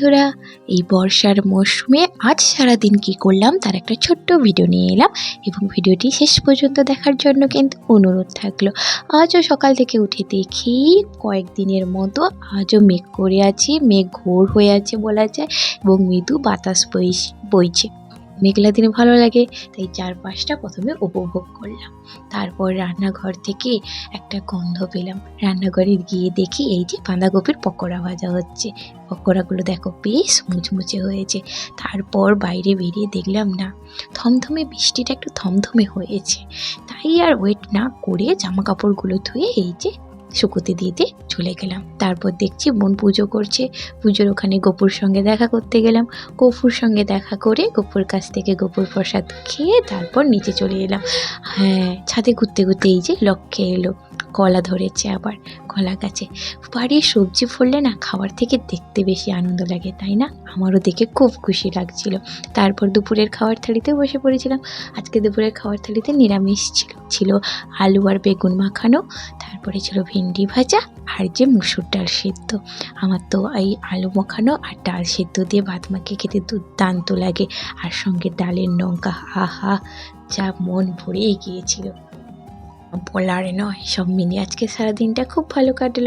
বন্ধুরা, এই বর্ষার মরশুমে আজ সারাদিন কি করলাম তার একটা ছোট্ট ভিডিও নিয়ে এলাম এবং ভিডিওটি শেষ পর্যন্ত দেখার জন্য কিন্তু অনুরোধ থাকল। আজও সকাল থেকে উঠে দেখি কয়েকদিনের মতো আজও মেঘ করে আছে, মেঘ ঘোর হয়ে আছে বলা যায় এবং মৃদু বাতাস বইছে। মেঘলা দিনে ভালো লাগে, তাই চারপাশটা প্রথমে উপভোগ করলাম। তারপর রান্নাঘর থেকে একটা গন্ধ পেলাম। রান্নাঘরে গিয়ে দেখি এই যে বাঁধাকপির পকোড়া ভাজা হচ্ছে। পকোড়াগুলো দেখো বেশ মুচমুচে হয়েছে। তারপর বাইরে বেরিয়ে দেখলাম, না, থমথমে বৃষ্টিটা একটু থমথমে হয়েছে। তাই আর ওয়েট না করে জামা কাপড়গুলো ধুয়ে এই যে শুকোতে দিতে চলে গেলাম। তারপর দেখছি বোন পুজো করছে। পুজোর ওখানে গোপুর সঙ্গে দেখা করতে গেলাম। গপুর সঙ্গে দেখা করে গপুর কাছ থেকে গোপুর প্রসাদ খেয়ে তারপর নিচে চলে এলাম। হ্যাঁ ছাদে ঘুরতে ঘুরতে এই যে লক্ষ্যে এলো। কলা ধরেছে আবার কলা গাছে। বাড়ির সবজি ফললে না খাবার থেকে দেখতে বেশি আনন্দ লাগে, তাই না? আমারও দেখে খুব খুশি লাগছিল। তারপর দুপুরের খাওয়ার থালিতে বসে পড়েছিলাম। আজকে দুপুরের খাওয়ার থালিতে নিরামিষ ছিল ছিল আলু আর বেগুন মাখানো। তারপরে ছিল ভেন্ডি ভাজা আর যে মুসুর ডাল সেদ্ধ। আমার তো এই আলু মাখানো আর ডাল সেদ্ধ দিয়ে ভাত মাখিয়ে খেতে দুর্দান্ত লাগে। আর সঙ্গে ডালের লঙ্কা আহা যা মন ভরেই গিয়েছিল। বলার নয়, সব মিলিয়ে আজকে সারাদিনটা খুব ভালো কাটলো।